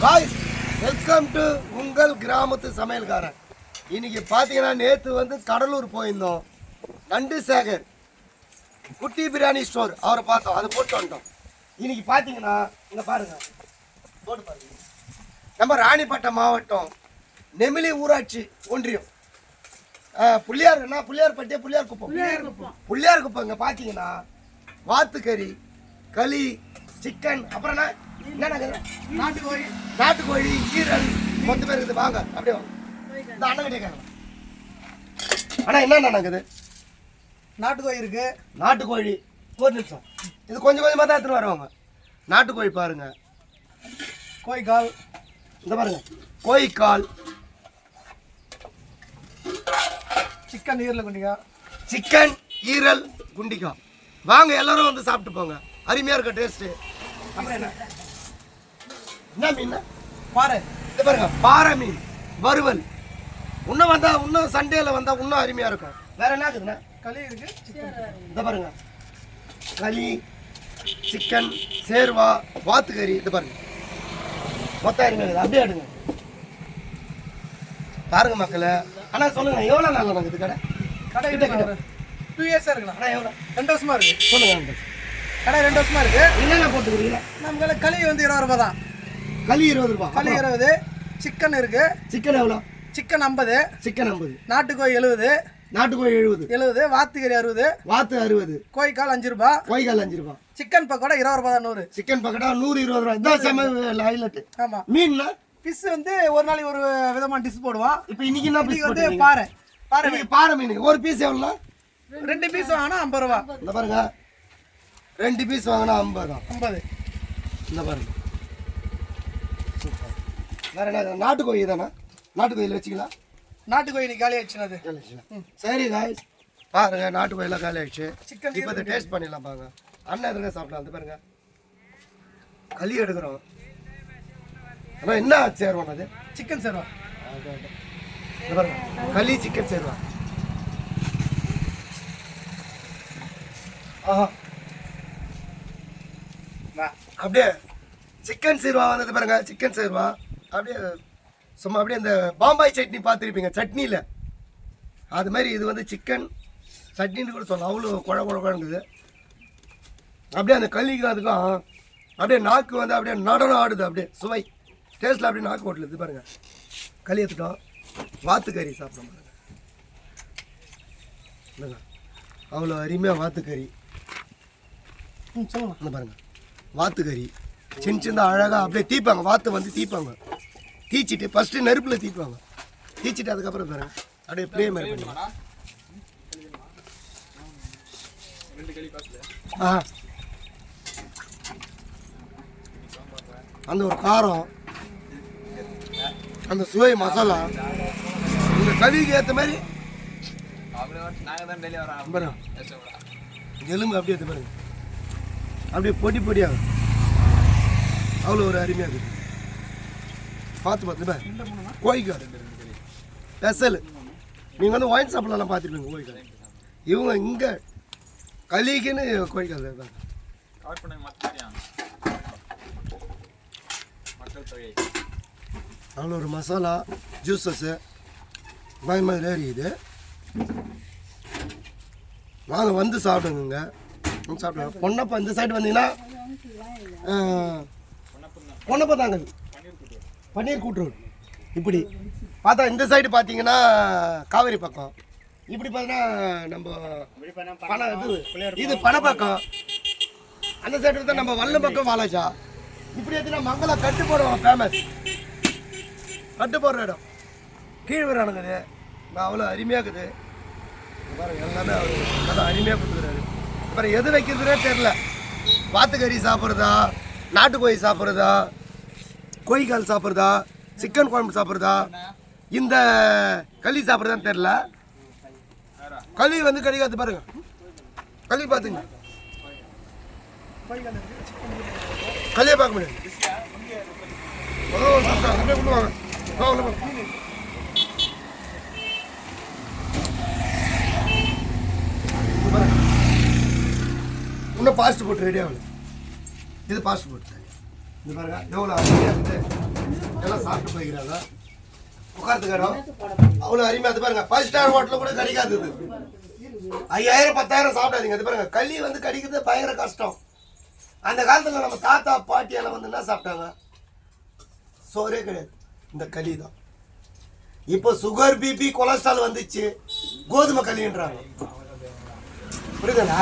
Guys welcome to உங்கள் கிராமத்து சமையல்காரன். இன்னைக்கு பார்த்தீங்கன்னா நேற்று வந்து கடலூர் போயிருந்தோம். நண்டு சேகர் குட்டி பிரியாணி ஸ்டோர். அவரை பார்த்தோம். அதை போட்டு வந்துட்டோம். இன்னைக்கு பார்த்தீங்கன்னா இங்கே பாருங்க. போட்டு பாருங்க. நம்ம ராணிப்பட்டம் மாவட்டம் நெமிலி ஊராட்சி ஒன்றியம். புள்ளியார் என்ன? புள்ளியார் பட்டியா? புள்ளியார் குப்பம்? புள்ளியார் குப்பம். இங்கே பார்த்தீங்கன்னா வாத்துக்கறி களி சிக்கன் அப்புறம் என்ன? என்னென்ன நாட்டுக்கோழி. நாட்டுக்கோழி ஈரல். மொத்த பேர் இருக்குது. வாங்க அப்படியே இந்த அண்ணன் கிட்டே கேட்கலாம் அண்ணா என்னென்ன இருக்குது நாட்டுக்கோழி இருக்கு. நாட்டுக்கோழி. ஒரு நிமிஷம். இது கொஞ்சம் கொஞ்சமாக தான் எடுத்துன்னு வருவாங்க. நாட்டுக்கோழி பாருங்க. கோழிக்கால். இந்த பாருங்க. கோழிக்கால். சிக்கன் ஈரல குண்டிக்கா. சிக்கன் ஈரல் குண்டிக்காய் வாங்க எல்லாரும் வந்து சாப்பிட்டு போங்க. அருமையாக இருக்க டேஸ்ட்டு அப்புறம் என்ன? என்ன மீன்? பாரு இது பாருங்க பாறை மீன் வறுவல். இன்னும் வந்தா இன்னும் சண்டேல வந்தா இன்னும் அருமையா இருக்கும். வேற என்ன இருக்குதுண்ணா களி இருக்கு சிக்கன். இந்த பாருங்க. களி சிக்கன் சேர்வா வாத்துக்கறி இது பாருங்க. மொத்தம் அப்படியே எடுங்க. பாருங்க மக்களே. அண்ணா சொல்லுங்க எவ்வளோ நாள் நடக்குது கடை? கடை கிட்ட, கிட்ட. டூ இயர்ஸா இருக்கலாம் அண்ணா எவ்வளோ ரெண்டு வருஷமா இருக்கு. சொல்லுங்க. கடை ரெண்டு வருஷமா இருக்கு. என்னென்ன போட்டுக்கிறீங்க? நமக்கு களி வந்து இருபது ரூபாய் தான் களி இருபது ரூபா. களி இருபது சிக்கன் இருக்கு. சிக்கன் எவ்வளோ? சிக்கன் ஐம்பது. சிக்கன் ஐம்பது. நாட்டுக்கோழி எழுபது. நாட்டுக்கோழி எழுபது. எழுபது வாத்துக்கறி அறுபது. வாத்து அறுபது. கோழிக்கால் அஞ்சு ரூபாய் கோய்கால் அஞ்சு ரூபா. சிக்கன் பக்கோடா இருபது ரூபாய் நூறு. சிக்கன் பக்கெட்டா நூறு இருபது ரூபா. இதான் செம்ம ஹைலைட் ஆமா. மீன்னா? ஃபிஷ் வந்து ஒரு நாளைக்கு ஒரு விதமான டிஷ் போடுவோம் இப்போ இன்னைக்கு என்ன இன்னைக்கு வந்து பாறை. பாறை இன்னைக்கு பாறை மீன். ஒரு பீஸ் எவ்வளோ ரெண்டு பீஸ் வாங்கினா ஐம்பது ரூபா. இந்த பாருங்க. ரெண்டு பீஸ் வாங்கினா ஐம்பது தான் ஐம்பது. இந்த பாருங்க. வேற என்ன நாட்டுக்கோழி தானே? நாட்டுக்கோயில் வச்சுக்கலாம் நாட்டுக்கோழி இன்னைக்கு காலி ஆயிடுச்சுனது சரி காய்ஸ் பாருங்க நாட்டுக்கோயிலாம் காலி ஆயிடுச்சு. சிக்கன் இப்போ டேஸ்ட் பண்ணிடலாம் பாருங்க. அண்ணன் இருங்க சாப்பிடலாம்? அது பாருங்க. களி எடுக்கிறோம். ஆனால் என்ன சேருவோம் அது? சிக்கன் சேர்வா இந்த பாருங்க. களி சிக்கன் சேருவா ஆஹா. அப்படியே சிக்கன் சேர்வா வந்தது பாருங்க. சிக்கன் சேர்வா. அப்படியே சும்மா அப்படியே இந்த பாம்பாய் சட்னி பார்த்துருப்பீங்க சட்னியில். அது மாதிரி இது வந்து சிக்கன் சட்னின்னு கூட சொல்லலாம். அவ்வளோ குழ குழ குழங்குது அப்படியே அந்த களிக்கும் அதுக்கும் அப்படியே நாக்கு வந்து அப்படியே நடனம் ஆடுது அப்படியே சுவை. டேஸ்ட்டில் அப்படியே நாக்கு ஓட்டல இது பாருங்கள் களி எடுத்துட்டோம். வாத்துக்கறி சாப்பிட பாருங்க. இல்லைங்க அவ்வளோ அருமையாக வாத்துக்கறி. ம் சொல்லுங்க. பாருங்கள் வாத்துக்கறி. சின்ன சின்ன அழகாக அப்படியே தீப்பாங்க. வாத்து வந்து தீப்பாங்க. தீச்சிட்டு ஃபஸ்ட்டு நெருப்பில் தீப்பாங்க தீச்சிட்டு அதுக்கப்புறம் பாருங்க. அப்படியே ப்ளே மாதிரி பண்ணுவாங்க ஆ. அந்த ஒரு காரம் அந்த சுவை மசாலா இந்த கவிக்கு ஏற்ற மாதிரி எலும்பு அப்படியே பாருங்க. அப்படியே பொடி பொடியாகும் அவ்வளோ ஒரு அருமையாக இருக்குது. பார்த்து பார்த்து பாரு கோழிக்கார் ஸ்பெஷல் நீங்கள் வந்து ஒயின் ஷாப்லலாம் பார்த்துருப்பீங்க கோழிக்கார் இவங்க இங்கே களிக்குன்னு கோழிக்கார் இருக்காங்க அவ்வளோ ஒரு மசாலா ஜூஸஸ்ஸு ஏறியுது. வாங்க வந்து சாப்பிடுங்க வந்து சாப்பிடுங்க. பொன்னப்பா இந்த சைடு வந்தீங்கன்னா பொன்னப்பா தாங்க பன்னீர் கூட்டு ரோடு. இப்படி. பார்த்தா இந்த சைடு பார்த்தீங்கன்னா காவேரி பக்கம். இப்படி பார்த்தீங்கன்னா நம்ம பணம் இது இது பணப்பக்கம். அந்த சைடு தான் நம்ம வல்ல பக்கம் வாலாஜா. இப்படி எடுத்துனா மங்களம் கட்டு போடுவோம் ஃபேமஸ் கட்டு போடுற இடம். கீழ் வரானுங்குது அவ்வளோ அருமையாக இருக்குது. பாருங்க எல்லாமே அவர் நல்லா அருமையாக கொடுத்துக்கிறாரு அப்புறம் எது வைக்கிறதுனே தெரில வாத்துக்கறி சாப்பிட்றதா? நாட்டுக்கோழி சாப்பிட்றதா? கோழிக்கால் சாப்பிட்றதா சிக்கன் குழம்பு சாப்பிட்றதா இந்த களி சாப்பிட்றதான்னு தெரில களி வந்து கிடைக்காது பாருங்க. களி பார்த்துங்க. களியை பார்க்க முடியாது. இன்னும் பாஸ்ட் போட்டு ரெடி ஆகல. இது பாஸ்ட் போட்டு. இது பாருங்க எவ்வளோ அருமையாக இருக்குது. எல்லாம் சாப்பிட்டு போய்க்கிறாங்க உட்காரத்துக்கு இடம் அவ்வளோ அருமையாக அது பாருங்க ஃபைவ் ஸ்டார் ஹோட்டலில் கூட கிடைக்காது இது ஐயாயிரம் பத்தாயிரம் சாப்பிடாதீங்க. அது பாருங்க களி வந்து கடிக்கிறது பயங்கர கஷ்டம். அந்த காலத்தில் நம்ம தாத்தா பாட்டியெல்லாம் வந்து என்ன சாப்பிட்டாங்க? சோறே கிடையாது. இந்த களி தான். இப்போ சுகர் பிபி கொலஸ்ட்ரால் வந்துச்சு. கோதுமை களின்றாங்க புரியுதுங்களா?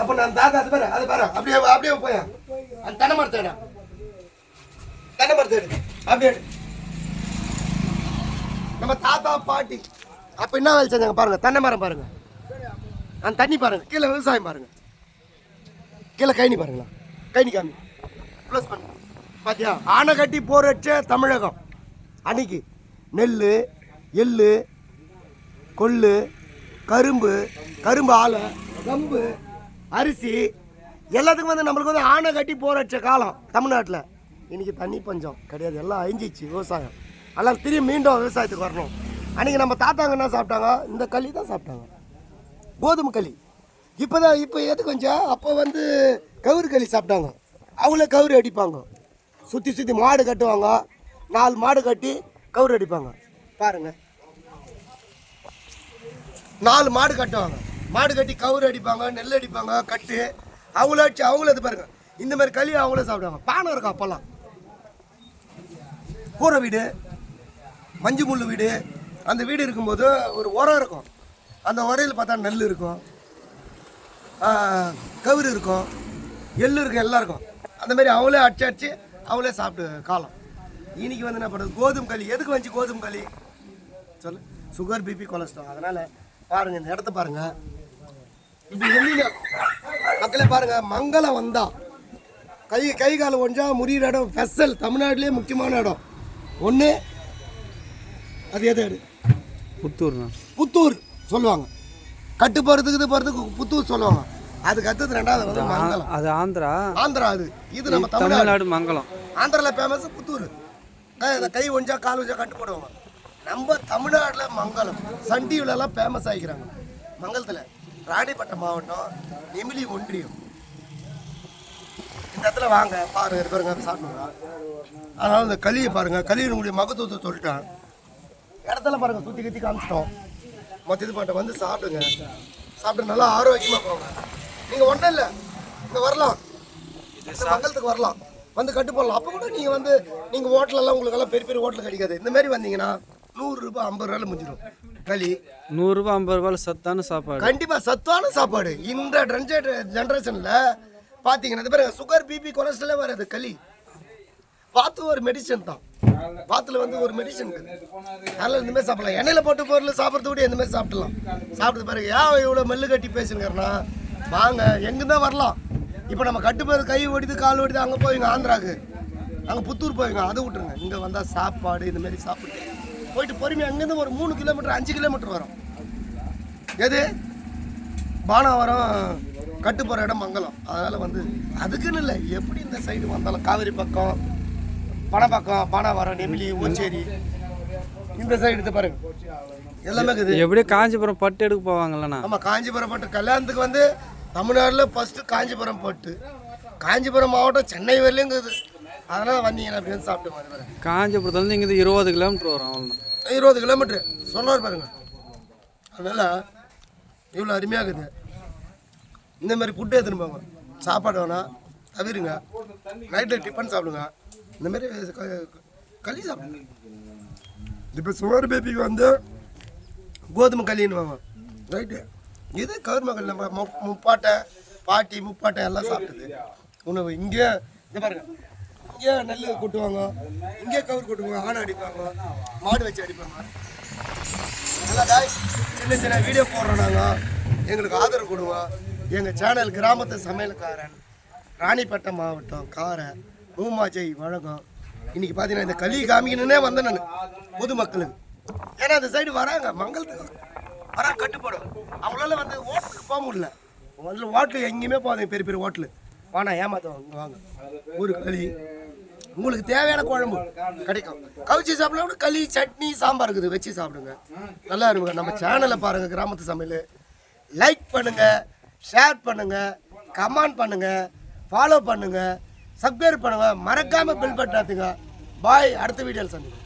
அப்போ நான் தாத்தா அது பாரு அது பாரு. அப்படியே அப்படியே போய். அந்த தென்னை மரத்தை எடு. தென்னை மரத்தை எடு. அப்படியே நம்ம தாத்தா பாட்டி அப்ப என்ன வேலை செஞ்சாங்க பாருங்க தென்னை மரம் பாருங்க. அந்த தண்ணி பாருங்க கீழே விவசாயம் பாருங்க. கீழே கைனி பாருங்களா. கைனி காமி. ப்ளஸ் பண்ணு. பாத்தியா? ஆனை கட்டி போர் வச்ச தமிழகம். அன்னைக்கு நெல் எள்ளு கொள்ளு கரும்பு கரும்பு ஆலை கம்பு அரிசி எல்லாத்துக்கும் வந்து நம்மளுக்கு வந்து ஆணை கட்டி போர் காலம் தமிழ்நாட்டில். இன்றைக்கி தண்ணி பஞ்சம் கிடையாது. எல்லாம் அழிஞ்சிச்சு விவசாயம். எல்லாம் திரும்பி மீண்டும் விவசாயத்துக்கு வரணும். அன்றைக்கி நம்ம தாத்தாங்க என்ன சாப்பிட்டாங்க? இந்த களி தான் சாப்பிட்டாங்க. கோதுமை களி. இப்போ தான் இப்போ எது கொஞ்சம் அப்போ வந்து கவுரு களி சாப்பிட்டாங்க. அவங்களே கவுரு அடிப்பாங்க. சுற்றி சுற்றி மாடு கட்டுவாங்க. நாலு மாடு கட்டி கவுரு அடிப்பாங்க. பாருங்கள் நாலு மாடு கட்டுவாங்க. மாடு கட்டி கவுறு அடிப்பாங்க நெல் அடிப்பாங்க கட்டு. அவங்கள அடிச்சு அவங்கள இது பாருங்க. இந்த மாதிரி களி அவங்களே சாப்பிடுவாங்க. பானை இருக்கும் அப்போல்லாம்? கூரை வீடு மஞ்சு முள்ளு வீடு. அந்த வீடு இருக்கும்போது ஒரு உரம் இருக்கும். அந்த உரையில் பார்த்தா நெல் இருக்கும். கவுறு கவுரு இருக்கும். எள்ளு இருக்கும் எல்லாம் இருக்கும். அந்த மாதிரி அவங்களே அடிச்சு அடிச்சு அவங்களே சாப்பிட்டு காலம். இன்னைக்கு வந்து என்ன பண்ணுறது? கோதுமை களி. எதுக்கு வந்துச்சு கோதுமை களி? சொல்லு. Sugar BP cholesterol. அதனால் பாருங்கள் இந்த இடத்த பாருங்கள் இப்படி வெளியில மக்களே பாருங்கள் மங்களம் வந்தா. கை கை கால் ஒன்றா முறியிற இடம் ஸ்பெஷல் தமிழ்நாட்டிலே முக்கியமான இடம். ஒன்று அது எது இடம்? புத்தூர்ண்ணா புத்தூர் சொல்லுவாங்க. கட்டு போகிறதுக்கு இது போகிறதுக்கு புத்தூர் சொல்லுவாங்க. அதுக்கு அடுத்தது ரெண்டாவது வந்து மங்களம். அது ஆந்திரா? ஆந்திரா அது. இது நம்ம தமிழ்நாடு. மங்கலம் ஆந்திராவில் ஃபேமஸ் புத்தூர். கை ஒஞ்சா கால் ஒஞ்சா கட்டு போடுவாங்க. நம்ம தமிழ்நாட்டில் மங்களம். சன் டிவிலலாம் ஃபேமஸ் ஆகிக்கிறாங்க மங்களத்தில். ராணிப்பட்டம் மாவட்டம் நெமிலி ஒன்றியம். இந்த இடத்துல வாங்க பாருங்க பாருங்க சாப்பிடுங்க. அதனால இந்த களியை பாருங்க களியினுடைய மகத்துவத்தை சொல்லிட்டேன். இடத்துல பாருங்க சுற்றி கத்தி காமிச்சிட்டோம். மொத்த இது பாட்டை வந்து சாப்பிடுங்க. சாப்பிட்டு நல்லா ஆரோக்கியமாக போங்க. நீங்கள் ஒன்றும் இல்லை. இங்கே வரலாம். மங்கலத்துக்கு வரலாம். வந்து கட்டு போடலாம். அப்போ கூட நீங்கள் வந்து நீங்கள் ஹோட்டலெல்லாம் உங்களுக்கெல்லாம் பெரிய பெரிய ஹோட்டல் கிடைக்காது. இந்த மாதிரி வந்தீங்கன்னா நூறுரூபா ஐம்பது ரூபாயில் முடிஞ்சிடும். களி. நூறுரூபா ஐம்பது ரூபாயில் சத்தான சாப்பாடு. கண்டிப்பாக சத்தான சாப்பாடு. இந்த ஜென்ரேஷனில் பார்த்தீங்கன்னா இது பாருங்க சுகர் பிபி கொலஸ்ட்ராலே வராது களி. வாத்து ஒரு மெடிசன் தான். வாத்துல வந்து ஒரு மெடிசன் அதனால இந்த மாதிரி சாப்பிடலாம். எண்ணெயில் போட்டு பொருள் சாப்பிட்றது கூட இந்த மாதிரி சாப்பிடலாம். சாப்பிட்டு பாருங்க ஏன் இவ்வளோ மெல்லு கட்டி பேசுங்கிறனா வாங்க எங்கே தான் வரலாம். இப்போ நம்ம கட்டு பேர் கை ஓடிது கால் ஓடிது அங்கே போவீங்க ஆந்திராக்கு அங்கே புத்தூர் போவீங்க அதை விட்டுருங்க. இங்கே வந்தால் சாப்பாடு இந்த மாதிரி சாப்பிட்டு போயிட்டு பொறுமையாக அங்கேருந்து ஒரு மூணு கிலோமீட்டர் அஞ்சு கிலோமீட்டர் வரும். எது? பானாவரம் கட்டு போகிற இடம் மங்கலம். அதனால் வந்து அதுக்குன்னு இல்லை எப்படி இந்த சைடு வந்தாலும் காவேரி பக்கம் பணப்பக்கம் பானாவரம் நெமிலி ஊச்சேரி இந்த சைடு இது பாருங்க. எல்லாமே இருக்குது. எப்படியும் காஞ்சிபுரம் பட்டு எடுக்க போவாங்கல்லண்ணா ஆமாம் காஞ்சிபுரம் பட்டு. கல்யாணத்துக்கு வந்து தமிழ்நாட்டில் ஃபஸ்ட்டு காஞ்சிபுரம் பட்டு. காஞ்சிபுரம் மாவட்டம் சென்னை வரலையும் இருக்குது. அதனால் வந்தீங்கன்னா அப்படி வந்து சாப்பிட்டு மாதிரி காஞ்சிபுரத்துலேருந்து இங்கே இருபது கிலோமீட்டர் வரும் அவ்வளோதான் இருபது கிலோமீட்ரு சொன்னார் பாருங்க. அதனால் இவ்வளோ அருமையாக இருக்குது இந்த மாதிரி ஃபுட்டு எடுத்துன்னு போங்க. சாப்பாடு வேணாம் தவிருங்க. நைட்டில் டிஃபன் சாப்பிடுங்க. இந்த மாதிரி க- களி சாப்பிடுங்க. இப்போ சுகர் பேபிக்கு வந்து கோதுமை களின்னுவாங்க ரைட்டு இது கவர்மெண்ட் களி நம்ம மு- முப்பாட்டை பாட்டி முப்பாட்டை எல்லாம் சாப்பிட்டது. உணவு. இங்கே இது பாருங்க. இங்கே நெல் கொட்டுவாங்க? இங்கே கவர் கொட்டுவாங்க ஆணை அடிப்பாங்க மாடு வச்சு அடிப்பாங்க. நல்லா சின்ன சின்ன வீடியோ போடுறோம் நாங்கள் எங்களுக்கு ஆதரவு கொடுங்க. எங்கள் சேனல் கிராமத்து சமையல்காரன் ராணிப்பேட்டை மாவட்டம் காரை பூமாஜை வழக்கம் இன்னைக்கு பார்த்தீங்கன்னா இந்த களி காமிக்கணுன்னே வந்தேன் நான் பொதுமக்களுக்கு. ஏன்னா அந்த சைடு வராங்க மங்களத்துக்கு வரா கட்டுப்படும். அவங்களால வந்து ஓட்டுக்கு போக முடியல. ஓட்டல் ஹோட்டலு எங்கேயுமே போகாதீங்க பெரிய பெரிய ஓட்டலு. வாண்ணா ஏமாத்துவாங்க வாங்க. ஒரு களி உங்களுக்கு தேவையான குழம்பு. கிடைக்கும். கவிச்சி சாப்பிடலாம் கூட களி சட்னி சாம்பார் இருக்குது. வச்சு சாப்பிடுங்க. நல்லா இருக்குங்க நம்ம சேனலை பாருங்கள் கிராமத்து சமையல். லைக் பண்ணுங்கள் ஷேர் பண்ணுங்கள் கமெண்ட் பண்ணுங்கள் ஃபாலோ பண்ணுங்கள் சப்ஸ்கிரைப் பண்ணுங்கள் மறக்காமல் பில் பட்டாத்துங்க பாய் அடுத்த வீடியோவில் சந்திக்கிறோம்